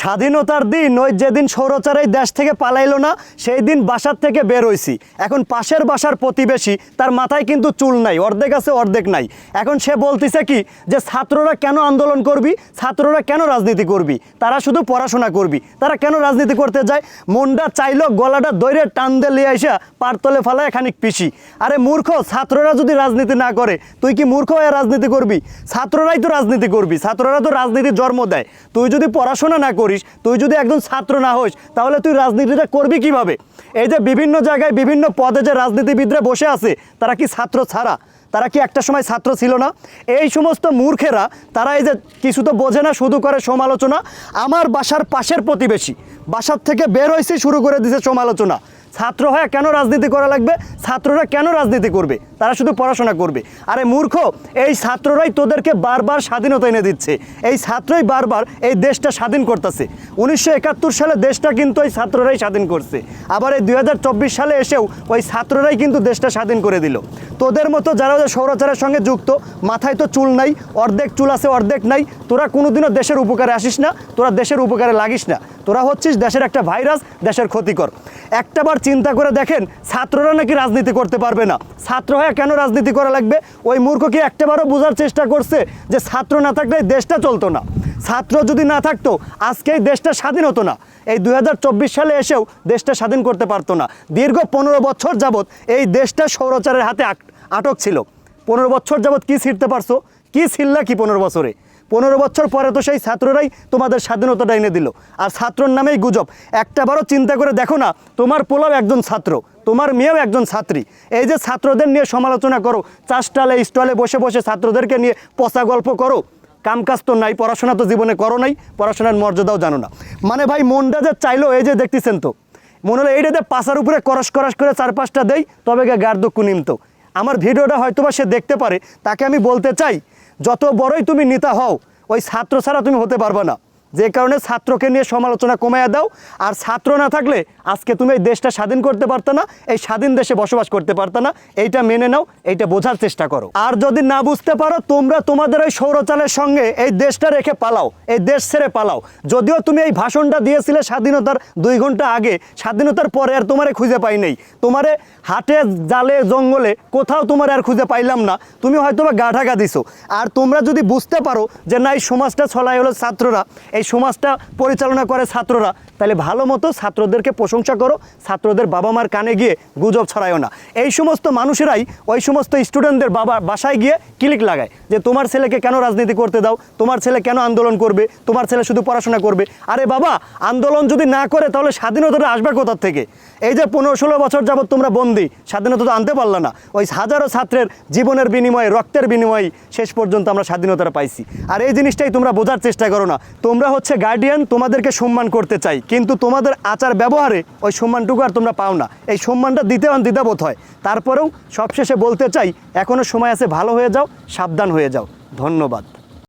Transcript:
স্বাধীনতার দিন, ওই যেদিন সৌরচার এই দেশ থেকে পালাইলো না, সেই দিন বাসার থেকে বের হইছি। এখন পাশের বাসার প্রতিবেশী, তার মাথায় কিন্তু চুল নাই, অর্ধেক আছে, অর্ধেক নাই। এখন সে বলতেছে কি, যে ছাত্ররা কেন আন্দোলন করবি? ছাত্ররা কেন রাজনীতি করবি? তারা শুধু পড়াশোনা করবি। তারা কেন রাজনীতি করতে যায়? মনটা চাইলো গলাটা দৈরে টান দিয়ে আইসা পারতলে ফালায় খানিক পিসি। আরে মূর্খ, ছাত্ররা যদি রাজনীতি না করে, তুই কি মূর্খ হয়ে রাজনীতি করবি? ছাত্ররাই তো রাজনীতি করবি। ছাত্ররা তো রাজনীতির জন্ম দেয়। তুই যদি পড়াশোনা না করিস তুই যদি একজন ছাত্র না হোস তাহলে তুই রাজনীতিটা করবি কীভাবে? এই যে বিভিন্ন জায়গায় বিভিন্ন পদে যে রাজনীতিবিদরা বসে আছে, তারা কি ছাত্র ছাড়া? তারা কি একটা সময় ছাত্র ছিল না? এই সমস্ত মূর্খেরা, তারা এই যে কিছু তো বোঝে না, শুধু করে সমালোচনা। আমার বাসার পাশের প্রতিবেশী, বাসার থেকে বের হয়েছে শুরু করে দিছে সমালোচনা। ছাত্র হয়ে কেন রাজনীতি করা লাগবে? ছাত্ররা কেন রাজনীতি করবে? তারা শুধু পড়াশোনা করবে। আরে মূর্খ, এই ছাত্ররাই তোদেরকে বারবার স্বাধীনতা এনে দিচ্ছে। এই ছাত্রই বারবার এই দেশটা স্বাধীন করতেছে। উনিশশো একাত্তর সালে দেশটা কিন্তু ওই ছাত্ররাই স্বাধীন করছে। আবার এই দুই হাজার চব্বিশ সালে এসেও ওই ছাত্ররাই কিন্তু দেশটা স্বাধীন করে দিল। তোদের মতো যারা ওই সৌরাচারের সঙ্গে যুক্ত, মাথায় তো চুল নাই, অর্ধেক চুল আছে, অর্ধেক নাই, তোরা কোনোদিনও দেশের উপকারে আসিস না, তোরা দেশের উপকারে লাগিস না। তোরা হচ্ছিস দেশের একটা ভাইরাস, দেশের ক্ষতিকর। একটাবার চিন্তা করে দেখেন, ছাত্ররা নাকি রাজনীতি করতে পারবে না। ছাত্র হয়ে কেন রাজনীতি করা লাগবে? ওই মূর্খ কি একটাবারও বোঝার চেষ্টা করছে যে ছাত্র না থাকলে দেশটা চলতো না। ছাত্র যদি না থাকতো আজকে এই দেশটা স্বাধীন হতো না। এই দুই হাজার চব্বিশ সালে এসেও দেশটা স্বাধীন করতে পারতো না। দীর্ঘ পনেরো বছর যাবৎ এই দেশটা সৌরচারের হাতে আট- আটক ছিল। পনেরো বছর যাবৎ কি ছিঁড়তে পারছ? কি ছিললা কি পনেরো বছরে? পনেরো বছর পরে তো সেই ছাত্ররাই তোমাদের স্বাধীনতাটা এনে দিল। আর ছাত্রর নামেই গুজব। একটাবারও চিন্তা করে দেখো না, তোমার পোলাও একজন ছাত্র। তোমার মেয়েও একজন ছাত্রী। এই যে ছাত্রদের নিয়ে সমালোচনা করো চাষটালে স্টলে বসে বসে ছাত্রদেরকে নিয়ে পচা গল্প করো কাম কাজ তো নাই, পড়াশোনা তো জীবনে করো নাই, পড়াশোনার মর্যাদাও জানো না। মানে ভাই, মনটা যে চাইলো, এই যে দেখতেছেন তো, মনে হলো এইটাতে পাশার উপরে করস করস করে চার পাঁচটা দেই, তবে গে গার দুঃখ নিমতো আমার ভিডিওটা হয়তোবা সে দেখতে পারে, তাকে আমি বলতে চাই, যত বড়ই তুমি নেতা হও, ওই ছাত্র ছাড়া তুমি হতে পারবে না। যে কারণে ছাত্রকে নিয়ে সমালোচনা কমাইয়া দাও। আর ছাত্র না থাকলে আজকে তুমি এই দেশটা স্বাধীন করতে পারতো না, এই স্বাধীন দেশে বসবাস করতে পারতো না, এইটা মেনে নাও, এইটা বোঝার চেষ্টা করো। আর যদি না বুঝতে পারো, তোমরা তোমাদের ওই সৌরচালের সঙ্গে এই দেশটা রেখে পালাও, এই দেশ ছেড়ে পালাও। যদিও তুমি এই ভাষণটা দিয়েছিলে স্বাধীনতার দুই ঘণ্টা আগে, স্বাধীনতার পরে আর তোমারে খুঁজে পাই নেই। তোমারে হাটে, জালে, জঙ্গলে কোথাও তোমার আর খুঁজে পাইলাম না, তুমি হয়তো বা গা ঢাকা দিছো আর তোমরা যদি বুঝতে পারো যে না, এই সমাজটা ছলাই হলো ছাত্ররা এই সমাজটা পরিচালনা করে ছাত্ররা। তাহলে ভালো মতো ছাত্রদেরকে প্রশংসা করো, ছাত্রদের বাবা মার কানে গিয়ে গুজব ছড়ায়ও না। এই সমস্ত মানুষেরাই ওই সমস্ত স্টুডেন্টদের বাবা বাসায় গিয়ে ক্লিক লাগায় যে তোমার ছেলেকে কেন রাজনীতি করতে দাও, তোমার ছেলে কেন আন্দোলন করবে, তোমার ছেলে শুধু পড়াশোনা করবে? আরে বাবা, আন্দোলন যদি না করে তাহলে স্বাধীনতাটা আসবে কোথার থেকে? এই যে পনেরো ষোলো বছর যাবৎ তোমরা বন্দি, স্বাধীনতা তো আনতে পারলা না। ওই হাজারো ছাত্রের জীবনের বিনিময়ে, রক্তের বিনিময়ে শেষ পর্যন্ত আমরা স্বাধীনতাটা পাইছি। আর এই জিনিসটাই তোমরা বোঝার চেষ্টা করো না। তোমরা হচ্ছে গার্ডিয়ান তোমাদেরকে সম্মান করতে চাই। কিন্তু তোমাদের আচার ব্যবহারে ওই সম্মানটুকু আর তোমরা পাও না। এই সম্মানটা দিতে দ্বিধাবোধ হয়। তারপরেও সবশেষে বলতে চাই এখনও সময় আছে, ভালো হয়ে যাও, সাবধান হয়ে যাও। ধন্যবাদ।